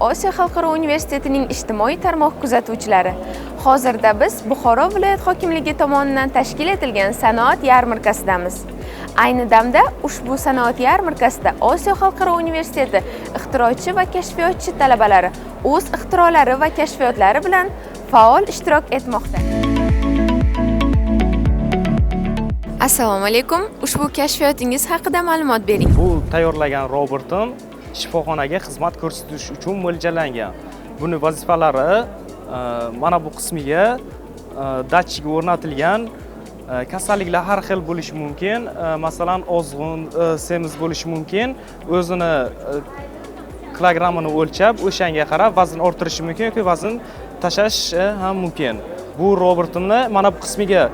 osiyo xalqaro universitetining ijtimoiy tarmoq kuzatuvchilari. Hozirda biz buxoro viloyat hokimligi tomonidan tashkil etilgan sanoat yarmarkasidamiz. Ayni damda ushbu sanoat yarmarkasida osiyo xalqaro universiteti ixtirochi va kashfiyotchi talabalari o'z ixtirolari va kashfiyotlari bilan faol ishtirok etmoqda. Assalomu alaykum. Ushbu kashfiyotingiz haqida ma'lumot bering. Bu tayyorlagan robotim shifoxonaga xizmat ko'rsatish uchun mo'ljallangan. Buni vazifalari e, mana bu qismiga e, datchik o'rnatilgan e, kasalliklar har xil bo'lishi mumkin. Masalan, ozg'in, semiz bo'lishi mumkin. O'zini kilogrammini o'lchab, o'shanga qarab vazn orttirishi mumkin yoki vazn tashlash ham mumkin. Bu robotimni mana bu qismiga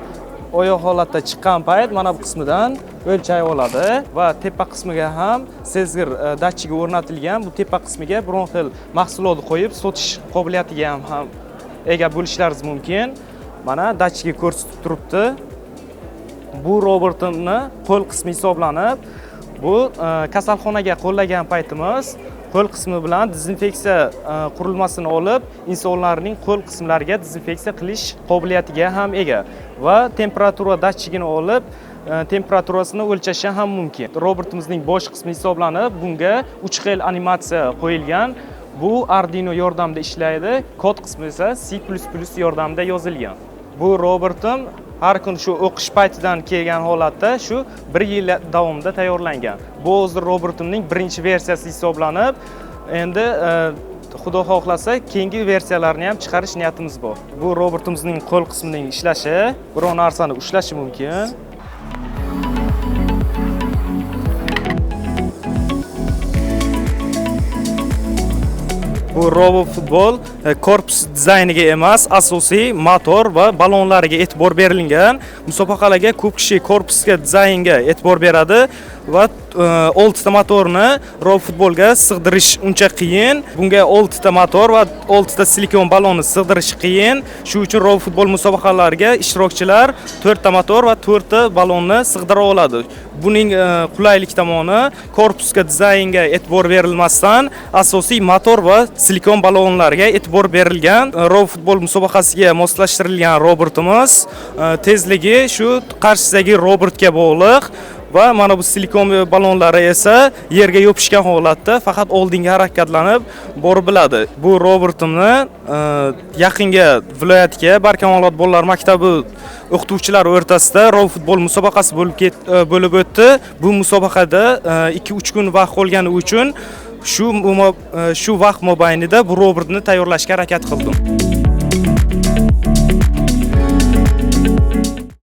oyoq holatda chiqqan payt mana bu qismidan o'lchay oladi va tepa qismiga ham sezgir e, datchigi o'rnatilgan bu tepa qismiga biron xil mahsulotni qo'yib sotish qobiliyatiga ham, ham ega bo'lishlaringiz mumkin. Mana datchigi ko'rsatib turibdi. Bu robotimni qo'l qismi hisoblanib bu e, kasalxonaga qo'llagan paytimiz qo'l qismi bilan dezinfeksiya e, qurilmasini olib insonlarning qo'l qismlariga dezinfeksiya qilish qobiliyatiga ham ega va temperatura datchigini olib Э, temperaturasini o'lchashi ham mumkin. Robotimizning bosh qismi hisoblanib bunga uch xil animatsiya qo'yilgan. Bu Arduino yordamida ishlaydi kod qismi esa C++ yordamida yozilgan. Bu robotim har kun shu o'qish paytidan kelgan holatda shu bir yil davomida tayyorlangan. Bu o'zi robotimning birinchi versiyasi hisoblanib endi e, xudo xohlasa keyingi versiyalarni ham chiqarish niyatimiz bor. Bu robotimizning qo'l qismining ishlashi biror narsani ushlashi mumkin. Bu robot futbol e, korpus dizayniga emas, asosiy motor va balonlariga e'tibor berilgan. Musobaqalarga ko'p kishi korpusga dizaynga e'tibor beradi va e, 6 ta motorni rol futbolga sig'dirish uncha qiyin. Bunga 6 ta motor va 6 ta silikon ballonni sig'dirish qiyin. Shu uchun rol futbol musobaqalariga ishtirokchilar 4 ta motor va 4 ta ballonni sig'dira oladi. Buning e, qulaylik tomoni korpusga dizaynga e'tibor berilmasdan asosiy motor va silikon ballonlarga e'tibor berilgan e, rol futbol musobaqasiga moslashtirilgan robotimiz tezligi shu qarshisidagi robotga bog'liq va mana bu silikon ballonlari esa yerga yopishgan holatda faqat oldinga harakatlanib borib biladi. Bu robotimni e, yaqinga viloyatga barkamolot bolalar maktabi o'qituvchilari o'rtasida robot futbol musobaqasi bo'lib e, bo'lib o'tdi. Bu musobaqada e, 2-3 kun vaqt qolgani uchun shu shu vaqt mobaynida bu robotni tayyorlashga harakat qildim.